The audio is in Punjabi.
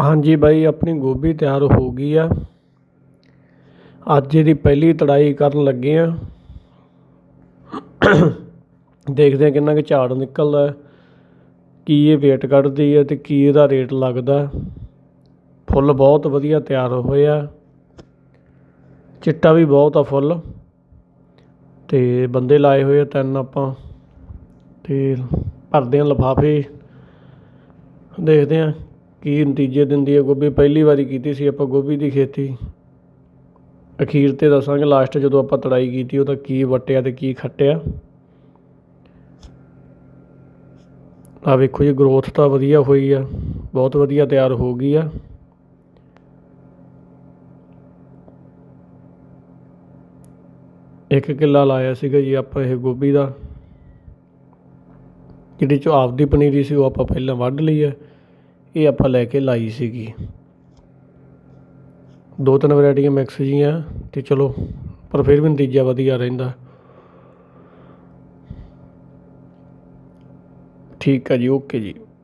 ਹਾਂਜੀ ਬਾਈ, ਆਪਣੀ ਗੋਭੀ ਤਿਆਰ ਹੋ ਗਈ ਆ। ਅੱਜ ਇਹਦੀ ਪਹਿਲੀ ਤੜਾਈ ਕਰਨ ਲੱਗੇ ਆ। ਦੇਖਦੇ ਆ ਕਿੰਨਾ ਕੁ ਝਾੜ ਨਿਕਲਦਾ ਕੀ ਇਹ ਵੇਟ ਕੱਢਦੀ ਹੈ ਅਤੇ ਕੀ ਇਹਦਾ ਰੇਟ ਲੱਗਦਾ ਫੁੱਲ ਬਹੁਤ ਵਧੀਆ ਤਿਆਰ ਹੋਏ ਆ। ਚਿੱਟਾ ਵੀ ਬਹੁਤ ਆ ਫੁੱਲ। ਅਤੇ ਬੰਦੇ ਲਾਏ ਹੋਏ ਆ ਤਿੰਨ ਆਪਾਂ। ਅਤੇ ਭਰਦੇ ਹਾਂ ਲਿਫਾਫੇ। ਦੇਖਦੇ ਹਾਂ ਕੀ ਨਤੀਜੇ ਦਿੰਦੀ ਹੈ? ਗੋਭੀ ਪਹਿਲੀ ਵਾਰੀ ਕੀਤੀ ਸੀ, ਆਪਾਂ ਗੋਭੀ ਦੀ ਖੇਤੀ ਅਖੀਰ 'ਤੇ ਦੱਸਾਂਗੇ ਲਾਸਟ ਜਦੋਂ ਆਪਾਂ ਤੜਾਈ ਕੀਤੀ, ਉਹਦਾ ਕੀ ਵੱਟਿਆ ਅਤੇ ਕੀ ਖੱਟਿਆ। ਆ ਵੇਖੋ ਜੀ ਗਰੋਥ ਤਾਂ ਵਧੀਆ ਹੋਈ ਆ, ਬਹੁਤ ਵਧੀਆ ਤਿਆਰ ਹੋ ਗਈ ਆ। ਇੱਕ ਕਿੱਲਾ ਲਾਇਆ ਸੀਗਾ ਜੀ ਆਪਾਂ ਇਹ ਗੋਭੀ ਦਾ, ਜਿਹੜੀ ਚੋਂ ਆਪਦੀ ਪਨੀਰੀ ਸੀ, ਉਹ ਆਪਾਂ ਪਹਿਲਾਂ ਵੱਢ ਲਈ ਹੈ ਇਹ ਆਪਾਂ ਲੈ ਕੇ ਲਾਈ ਸੀਗੀ। ਦੋ ਤਿੰਨ ਵੈਰਾਈਟੀਆਂ ਮਿਕਸ ਜੀਆਂ ਅਤੇ ਚਲੋ, ਪਰ ਫਿਰ ਵੀ ਨਤੀਜਾ ਵਧੀਆ ਰਹਿੰਦਾ। ਠੀਕ ਹੈ ਜੀ, ਓਕੇ ਜੀ।